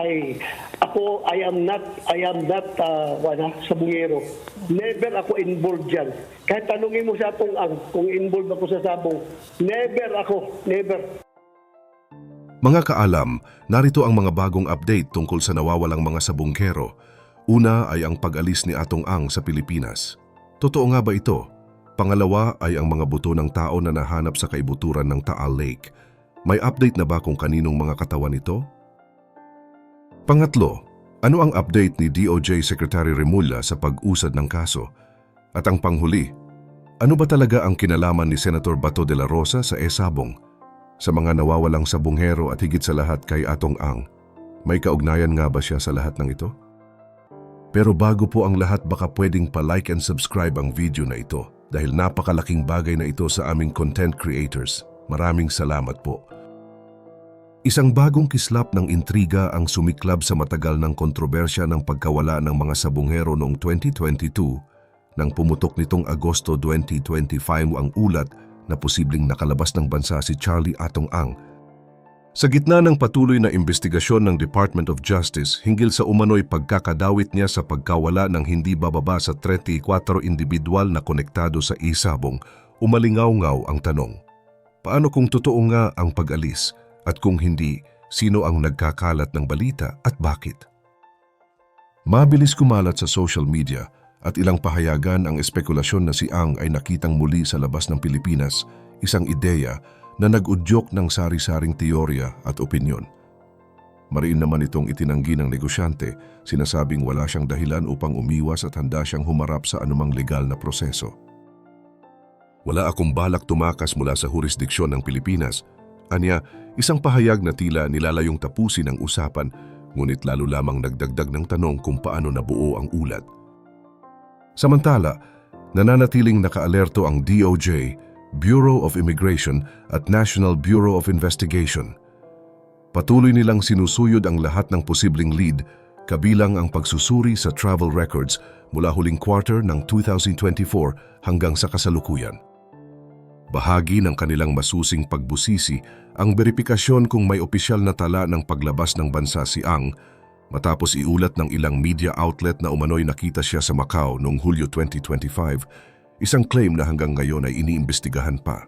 ay ako I am not I am not uh, wala sabungero. Never ako involved diyan. Kahit tanungin mo sa atong ang kung involved ako sa sabong, never ako, never. Mga kaalam, narito ang mga bagong update tungkol sa nawawalang mga sabungkero. Una ay ang pag-alis ni Atong Ang sa Pilipinas. Totoo nga ba ito? Pangalawa ay ang mga buto ng tao na nahanap sa kaibuturan ng Taal Lake. May update na ba kung kaninong mga katawan ito? Pangatlo, ano ang update ni DOJ Secretary Remulla sa pag-usad ng kaso? At ang panghuli, ano ba talaga ang kinalaman ni Senator Bato de la Rosa sa Esabong? Sa mga nawawalang sabunghero at higit sa lahat kay Atong Ang, may kaugnayan nga ba siya sa lahat ng ito? Pero bago po ang lahat baka pwedeng pa-like and subscribe ang video na ito dahil napakalaking bagay na ito sa aming content creators. Maraming salamat po. Isang bagong kislap ng intriga ang sumiklab sa matagal ng kontrobersya ng pagkawala ng mga sabunghero noong 2022 nang pumutok nitong Agosto 2025 ang ulat na posibleng nakalabas ng bansa si Charlie Atong Ang. Sa gitna ng patuloy na investigasyon ng Department of Justice hinggil sa umano'y pagkakadawit niya sa pagkawala ng hindi bababa sa 34 individual na konektado sa isabong, umalingaw-ngaw ang tanong. Paano kung totoo nga ang pag-alis at kung hindi, sino ang nagkakalat ng balita at bakit? Mabilis kumalat sa social media at ilang pahayagan ang espekulasyon na si Ang ay nakitang muli sa labas ng Pilipinas, isang ideya na nag-udyok ng sari-saring teorya at opinyon. Mariin naman itong itinanggi ng negosyante, sinasabing wala siyang dahilan upang umiwas at handa siyang humarap sa anumang legal na proseso. Wala akong balak tumakas mula sa jurisdiksyon ng Pilipinas. Anya, isang pahayag na tila nilalayong tapusin ang usapan, ngunit lalo lamang nagdagdag ng tanong kung paano nabuo ang ulat. Samantala, nananatiling nakaalerto ang DOJ, Bureau of Immigration at National Bureau of Investigation. Patuloy nilang sinusuyod ang lahat ng posibleng lead, kabilang ang pagsusuri sa travel records mula huling quarter ng 2024 hanggang sa kasalukuyan. Bahagi ng kanilang masusing pagbusisi ang beripikasyon kung may opisyal na tala ng paglabas ng bansa si Ang matapos iulat ng ilang media outlet na umano'y nakita siya sa Macau noong Hulyo 2025, isang claim na hanggang ngayon ay iniimbestigahan pa.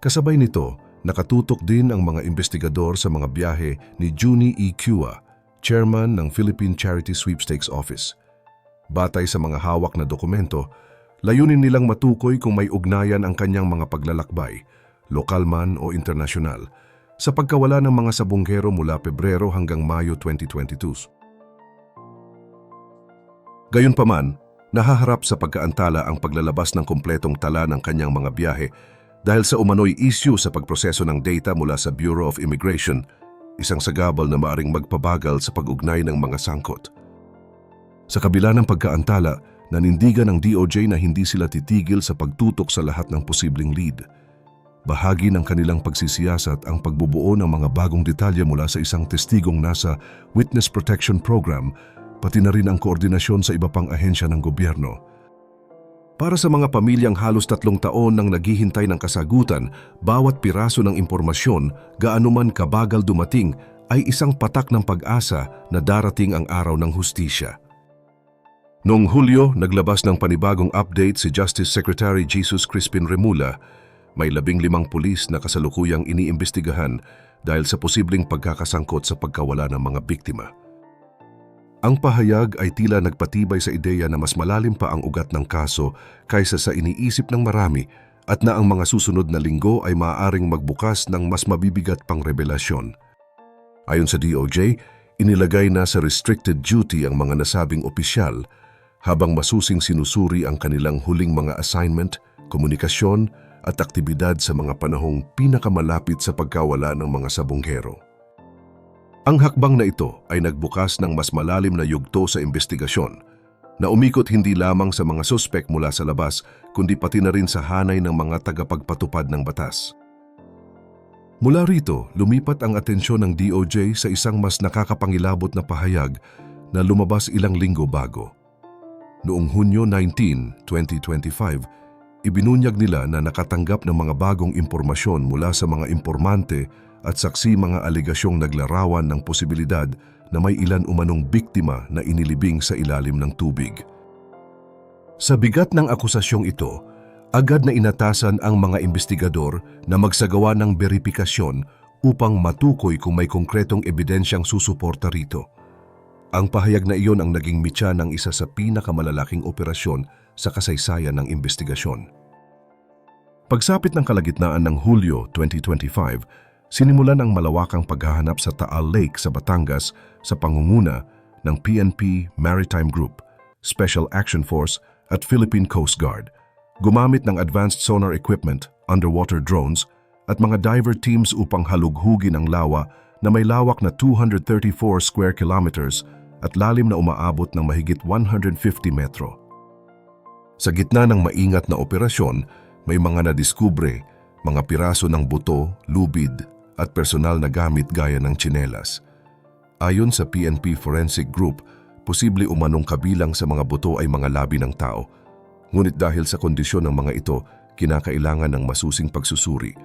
Kasabay nito, nakatutok din ang mga investigador sa mga biyahe ni Juni E. Kua, chairman ng Philippine Charity Sweepstakes Office. Batay sa mga hawak na dokumento, layunin nilang matukoy kung may ugnayan ang kanyang mga paglalakbay, lokal man o internasyonal, sa pagkawala ng mga sabunggero mula Pebrero hanggang Mayo 2022. Gayunpaman, nahaharap sa pagkaantala ang paglalabas ng kumpletong tala ng kanyang mga biyahe dahil sa umano'y issue sa pagproseso ng data mula sa Bureau of Immigration, isang sagabal na maaring magpabagal sa pag-ugnay ng mga sangkot. Sa kabila ng pagkaantala, nanindigan ng DOJ na hindi sila titigil sa pagtutok sa lahat ng posibleng lead. Bahagi ng kanilang pagsisiyasat ang pagbubuo ng mga bagong detalye mula sa isang testigong nasa Witness Protection Program, pati na rin ang koordinasyon sa iba pang ahensya ng gobyerno. Para sa mga pamilyang halos tatlong taon nang naghihintay ng kasagutan, bawat piraso ng impormasyon, gaano man kabagal dumating, ay isang patak ng pag-asa na darating ang araw ng hustisya. Noong Hulyo, naglabas ng panibagong update si Justice Secretary Jesus Crispin Remula. May labing limang pulis na kasalukuyang iniimbestigahan dahil sa posibleng pagkakasangkot sa pagkawala ng mga biktima. Ang pahayag ay tila nagpatibay sa ideya na mas malalim pa ang ugat ng kaso kaysa sa iniisip ng marami at na ang mga susunod na linggo ay maaaring magbukas ng mas mabibigat pang revelasyon. Ayon sa DOJ, inilagay na sa restricted duty ang mga nasabing opisyal habang masusing sinusuri ang kanilang huling mga assignment, komunikasyon at aktibidad sa mga panahong pinakamalapit sa pagkawala ng mga sabunghero. Ang hakbang na ito ay nagbukas ng mas malalim na yugto sa investigasyon na umikot hindi lamang sa mga suspek mula sa labas kundi pati na rin sa hanay ng mga tagapagpatupad ng batas. Mula rito, lumipat ang atensyon ng DOJ sa isang mas nakakapangilabot na pahayag na lumabas ilang linggo bago. Noong Hunyo 19, 2025, ibinunyag nila na nakatanggap ng mga bagong impormasyon mula sa mga impormante at saksi mga aligasyong naglarawan ng posibilidad na may ilan umanong biktima na inilibing sa ilalim ng tubig. Sa bigat ng akusasyong ito, agad na inatasan ang mga investigador na magsagawa ng beripikasyon upang matukoy kung may konkretong ebidensyang susuporta rito. Ang pahayag na iyon ang naging mitya ng isa sa pinakamalalaking operasyon sa kasaysayan ng investigasyon. Pagsapit ng kalagitnaan ng Hulyo 2025, sinimulan ang malawakang paghahanap sa Taal Lake sa Batangas sa pangunguna ng PNP Maritime Group, Special Action Force at Philippine Coast Guard. Gumamit ng advanced sonar equipment, underwater drones, at mga diver teams upang halughugin ang lawa na may lawak na 234 square kilometers at lalim na umaabot ng mahigit 150 metro. Sa gitna ng maingat na operasyon, may mga nadiskubre, mga piraso ng buto, lubid at personal na gamit gaya ng tsinelas. Ayon sa PNP Forensic Group, posible umanong kabilang sa mga buto ay mga labi ng tao. Ngunit dahil sa kondisyon ng mga ito, kinakailangan ng masusing pagsusuri.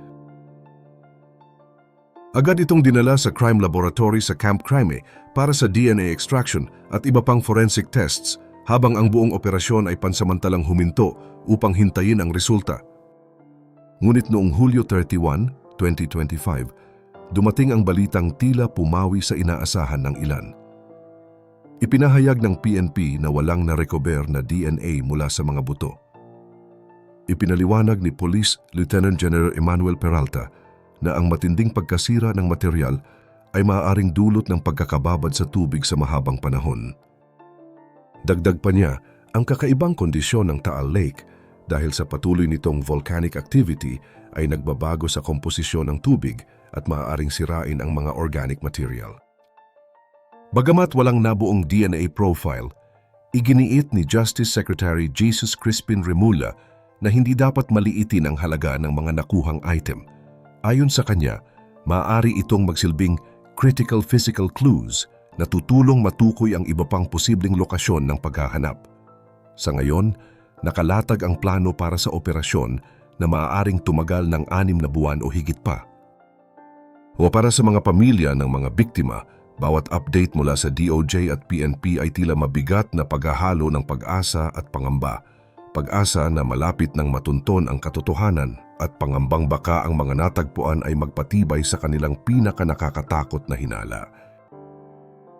Agad itong dinala sa crime laboratory sa Camp Crime para sa DNA extraction at iba pang forensic tests habang ang buong operasyon ay pansamantalang huminto upang hintayin ang resulta. Ngunit noong Hulyo 31, 2025, dumating ang balitang tila pumawi sa inaasahan ng ilan. Ipinahayag ng PNP na walang narecover na DNA mula sa mga buto. Ipinaliwanag ni Police Lieutenant General Emmanuel Peralta na ang matinding pagkasira ng material ay maaaring dulot ng pagkakababad sa tubig sa mahabang panahon. Dagdag pa niya ang kakaibang kondisyon ng Taal Lake dahil sa patuloy nitong volcanic activity ay nagbabago sa komposisyon ng tubig at maaaring sirain ang mga organic material. Bagamat walang nabuong DNA profile, iginiit ni Justice Secretary Jesus Crispin Remula na hindi dapat maliitin ang halaga ng mga nakuhang item. Ayon sa kanya, maaari itong magsilbing critical physical clues na tutulong matukoy ang iba pang posibleng lokasyon ng paghahanap. Sa ngayon, nakalatag ang plano para sa operasyon na maaaring tumagal ng anim na buwan o higit pa. O para sa mga pamilya ng mga biktima, bawat update mula sa DOJ at PNP ay tila mabigat na paghahalo ng pag-asa at pangamba. Pag-asa na malapit ng matunton ang katotohanan at pangambang baka ang mga natagpuan ay magpatibay sa kanilang pinaka-nakakatakot na hinala.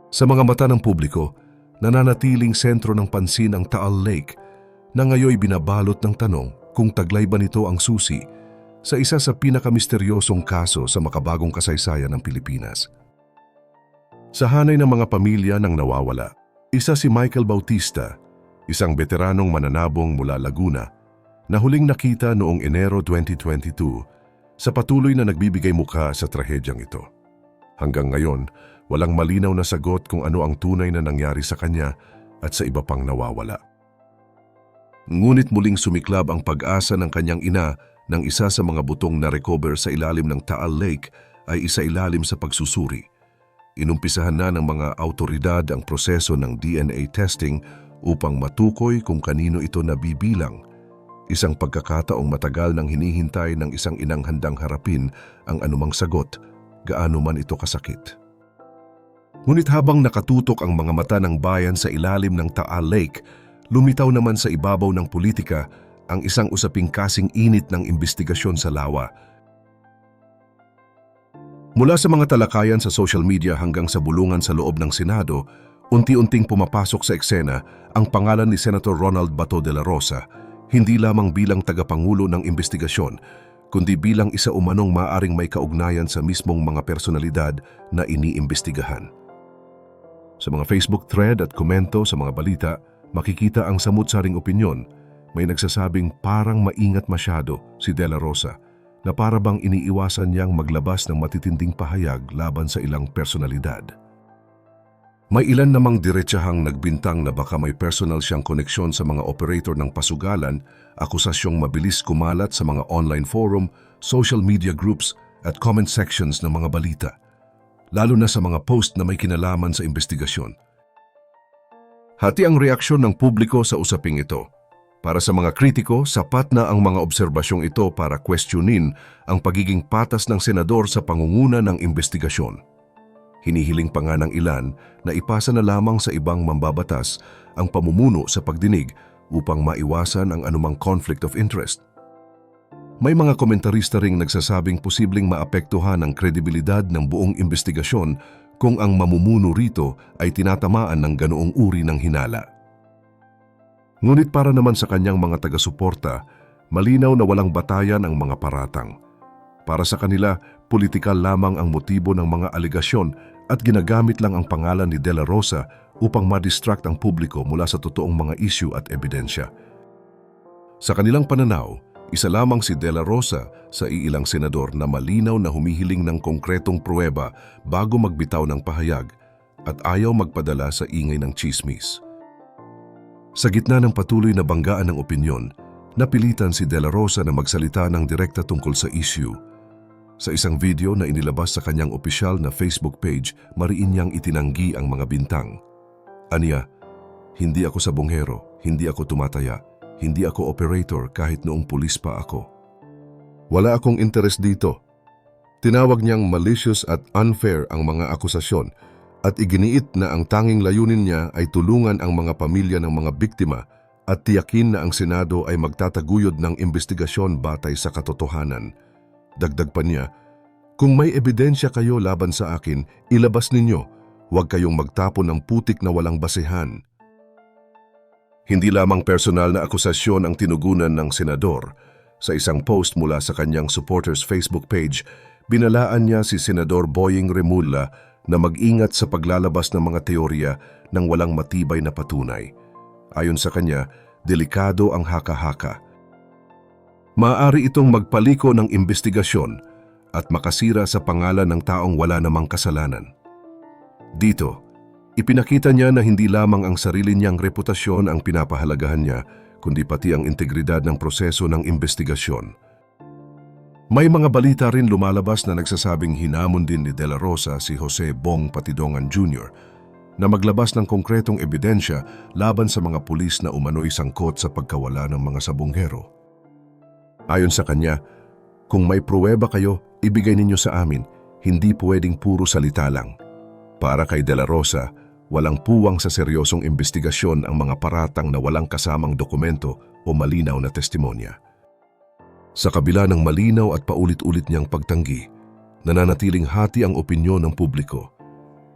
Sa mga mata ng publiko, nananatiling sentro ng pansin ang Taal Lake na ngayoy binabalot ng tanong kung taglay ba nito ang susi sa isa sa pinakamisteryosong kaso sa makabagong kasaysayan ng Pilipinas. Sa hanay ng mga pamilya ng nawawala, isa si Michael Bautista, isang veteranong mananabong mula Laguna, na huling nakita noong Enero 2022 sa patuloy na nagbibigay mukha sa trahedyang ito. Hanggang ngayon, walang malinaw na sagot kung ano ang tunay na nangyari sa kanya at sa iba pang nawawala. Ngunit muling sumiklab ang pag-asa ng kanyang ina ng isa sa mga butong na recover sa ilalim ng Taal Lake ay isa ilalim sa pagsusuri. Inumpisahan na ng mga autoridad ang proseso ng DNA testing upang matukoy kung kanino ito nabibilang. Isang pagkakataong matagal nang hinihintay ng isang inang handang harapin ang anumang sagot, gaano man ito kasakit. Ngunit habang nakatutok ang mga mata ng bayan sa ilalim ng Taal Lake, lumitaw naman sa ibabaw ng politika ang isang usaping kasing init ng investigasyon sa lawa. Mula sa mga talakayan sa social media hanggang sa bulungan sa loob ng Senado, unti-unting pumapasok sa eksena ang pangalan ni Senator Ronald Bato de la Rosa, hindi lamang bilang tagapangulo ng investigasyon, kundi bilang isa umanong maaring may kaugnayan sa mismong mga personalidad na iniimbestigahan. Sa mga Facebook thread at komento sa mga balita, makikita ang samut-saring opinyon. May nagsasabing parang maingat masyado si De La Rosa na para bang iniiwasan niyang maglabas ng matitinding pahayag laban sa ilang personalidad. May ilan namang diretsahang nagbintang na baka may personal siyang koneksyon sa mga operator ng pasugalan, akusasyong mabilis kumalat sa mga online forum, social media groups at comment sections ng mga balita, lalo na sa mga post na may kinalaman sa investigasyon. Hati ang reaksyon ng publiko sa usaping ito. Para sa mga kritiko, sapat na ang mga obserbasyong ito para questionin ang pagiging patas ng senador sa pangunguna ng investigasyon. Hinihiling pa nga ng ilan na ipasa na lamang sa ibang mambabatas ang pamumuno sa pagdinig upang maiwasan ang anumang conflict of interest. May mga komentarista ring nagsasabing posibleng maapektuhan ang kredibilidad ng buong investigasyon kung ang mamumuno rito ay tinatamaan ng ganoong uri ng hinala. Ngunit para naman sa kanyang mga taga-suporta, malinaw na walang batayan ang mga paratang. Para sa kanila, politikal lamang ang motibo ng mga aligasyon at ginagamit lang ang pangalan ni De La Rosa upang ma-distract ang publiko mula sa totoong mga issue at ebidensya. Sa kanilang pananaw, isa lamang si De La Rosa sa iilang senador na malinaw na humihiling ng konkretong pruweba bago magbitaw ng pahayag at ayaw magpadala sa ingay ng chismis. Sa gitna ng patuloy na banggaan ng opinyon, napilitan si De La Rosa na magsalita ng direkta tungkol sa issue. Sa isang video na inilabas sa kanyang opisyal na Facebook page, mariin niyang itinanggi ang mga bintang. Aniya, hindi ako sabongero, hindi ako tumataya, hindi ako operator kahit noong pulis pa ako. Wala akong interes dito. Tinawag niyang malicious at unfair ang mga akusasyon at iginiit na ang tanging layunin niya ay tulungan ang mga pamilya ng mga biktima at tiyakin na ang Senado ay magtataguyod ng investigasyon batay sa katotohanan. Dagdag pa niya, kung may ebidensya kayo laban sa akin, ilabas ninyo. Huwag kayong magtapon ng putik na walang basehan. Hindi lamang personal na akusasyon ang tinugunan ng senador. Sa isang post mula sa kanyang supporters Facebook page, binalaan niya si Senador Boying Remulla na mag-ingat sa paglalabas ng mga teorya ng walang matibay na patunay. Ayon sa kanya, delikado ang haka-haka. Maaari itong magpaliko ng investigasyon at makasira sa pangalan ng taong wala namang kasalanan. Dito, ipinakita niya na hindi lamang ang sarili niyang reputasyon ang pinapahalagahan niya, kundi pati ang integridad ng proseso ng investigasyon. May mga balita rin lumalabas na nagsasabing hinamon din ni De La Rosa si Jose Bong Patidongan Jr. na maglabas ng konkretong ebidensya laban sa mga pulis na umano'y sangkot sa pagkawala ng mga sabonghero. Ayon sa kanya, kung may pruweba kayo, ibigay ninyo sa amin, hindi pwedeng puro salita lang. Para kay De La Rosa, walang puwang sa seryosong investigasyon ang mga paratang na walang kasamang dokumento o malinaw na testimonya. Sa kabila ng malinaw at paulit-ulit niyang pagtanggi, nananatiling hati ang opinyon ng publiko.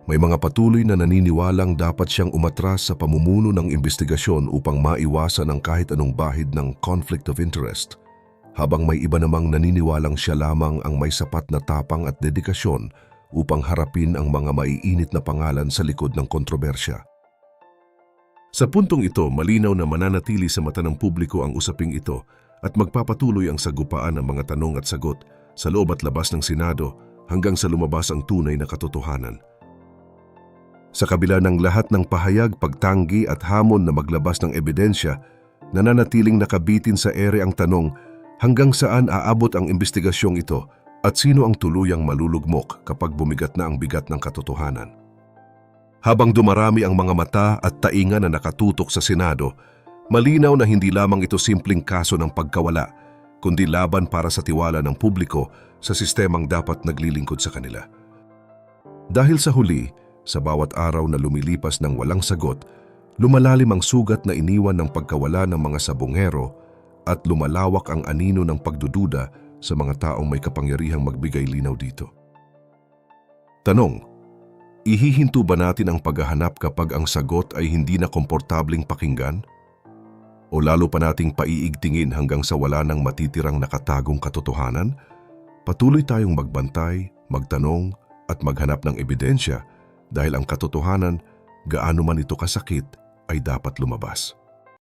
May mga patuloy na naniniwalang dapat siyang umatras sa pamumuno ng investigasyon upang maiwasan ang kahit anong bahid ng conflict of interest, habang may iba namang naniniwalang siya lamang ang may sapat na tapang at dedikasyon upang harapin ang mga maiinit na pangalan sa likod ng kontrobersya. Sa puntong ito, malinaw na mananatili sa mata ng publiko ang usaping ito at magpapatuloy ang sagupaan ng mga tanong at sagot sa loob at labas ng Senado hanggang sa lumabas ang tunay na katotohanan. Sa kabila ng lahat ng pahayag, pagtanggi at hamon na maglabas ng ebidensya, nananatiling nakabitin sa ere ang tanong hanggang saan aabot ang investigasyong ito at sino ang tuluyang malulugmok kapag bumigat na ang bigat ng katotohanan. Habang dumarami ang mga mata at tainga na nakatutok sa Senado, Malinaw na hindi lamang ito simpleng kaso ng pagkawala, kundi laban para sa tiwala ng publiko sa sistemang dapat naglilingkod sa kanila. Dahil sa huli, sa bawat araw na lumilipas ng walang sagot, lumalalim ang sugat na iniwan ng pagkawala ng mga sabongero at lumalawak ang anino ng pagdududa sa mga taong may kapangyarihang magbigay linaw dito. Tanong, ihihinto ba natin ang paghahanap kapag ang sagot ay hindi na komportabling pakinggan? o lalo pa nating paiigtingin hanggang sa wala nang matitirang nakatagong katotohanan, patuloy tayong magbantay, magtanong at maghanap ng ebidensya dahil ang katotohanan, gaano man ito kasakit, ay dapat lumabas.